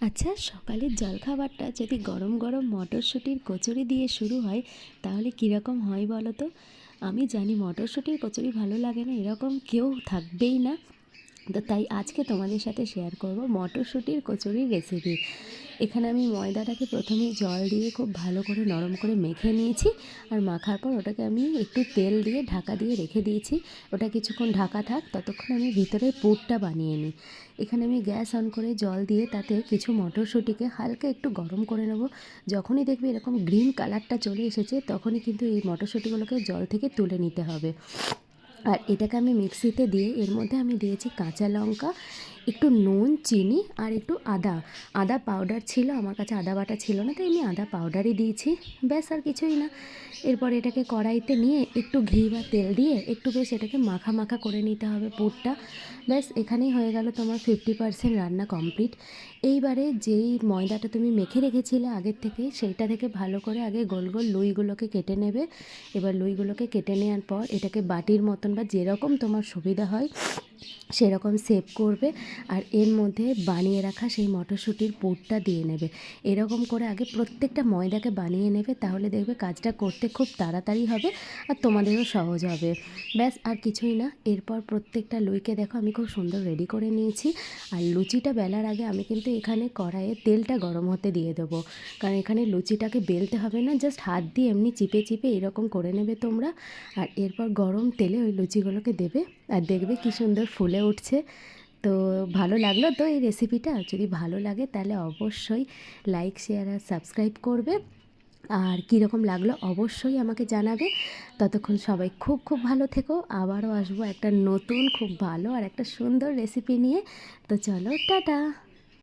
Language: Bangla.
আচ্ছা সকালের জলখাবারটা যদি গরম গরম মটরশুঁটির কচুরি দিয়ে শুরু হয়, তাহলে কীরকম হয় বলো তো? আমি জানি মটরশুঁটির কচুরি ভালো লাগে না, এরকম কেউ থাকবেই না। তো তাই আজকে তোমাদের সাথে শেয়ার করব মটরশুঁটির কচুরির রেসিপি এখানে আমি ময়দাটাকে প্রথমে জল দিয়ে খুব ভালো করে নরম করে মেখে নিয়েছি আর মাখার পর ওটাকে আমি একটু তেল দিয়ে ঢাকা দিয়ে রেখে দিয়েছি। ওটা কিছুক্ষণ ঢাকা থাক, ততক্ষণ আমি ভিতরে পুরটা বানিয়ে নিই। এখানে আমি গ্যাস অন করে জল দিয়ে তাতে কিছু মটরশুঁটিকে হালকা একটু গরম করে নেব। যখনই দেখবে এরকম গ্রিন কালারটা চলে এসেছে, তখনই কিন্তু এই মটরশুঁটিগুলোকে জল থেকে তুলে নিতে হবে। আর এটাকে আমি মিক্সিতে দিয়ে এর মধ্যে আমি দিয়েছি কাঁচা লঙ্কা একটু নুন, চিনি আর একটু আদা। আদা পাউডার ছিল, আমার কাছে আদা বাটা ছিল না, তাই আমি আদা পাউডারই দিয়েছি। ব্যাস, আর কিছুই না। এরপর এটাকে কড়াইতে নিয়ে একটু ঘি বা তেল দিয়ে একটু বেশ এটাকে মাখা মাখা করে নিতে হবে পুরটা। ব্যাস, এখানেই হয়ে গেল তোমার ফিফটি পার্সেন্ট রান্না কমপ্লিট এইবারে যেই ময়দাটা তুমি মেখে রেখেছিলে আগের থেকে, সেইটা থেকে ভালো করে আগে গোল গোল লুইগুলোকে কেটে নেবে। এবার লুইগুলোকে কেটে নেওয়ার পর এটাকে বাটির মতন বা যেরকম তোমার সুবিধা হয় সেরকম সেভ করবে আর এর মধ্যে বানিয়ে রাখা সেই মটরশুঁটির পুরটা দিয়ে নেবে। এরকম করে আগে প্রত্যেকটা ময়দাকে বানিয়ে নেবে, তাহলে দেখবে কাজটা করতে খুব তাড়াতাড়ি হবে আর তোমাদেরও সহজ হবে। ব্যাস, আর কিছুই না। এরপর প্রত্যেকটা লুইকে দেখো আমি খুব সুন্দর রেডি করে নিয়েছি। আর লুচিটা বেলার আগে আমি কিন্তু এখানে কড়াইয়ে তেলটা গরম হতে দিয়ে দেবো। কারণ এখানে লুচিটাকে বেলতে হবে না জাস্ট হাত দিয়ে এমনি চিপে চিপে এরকম করে নেবে তোমরা। আর এরপর গরম তেলে ওই লুচিগুলোকে দেবে। আর দেখবে কী সুন্দর ফুলে উঠছে। তো ভালো লাগল তো এই রেসিপিটা যদি ভালো লাগে তাহলে অবশ্যই লাইক শেয়ার আর সাবস্ক্রাইব করবে। আর কীরকম লাগল অবশ্যই আমাকে জানাবে। ততক্ষণ সবাই খুব খুব ভালো থেকো। আবারও আসব একটা নতুন, খুব ভালো আর একটা সুন্দর রেসিপি নিয়ে। তো চলো, টাটা!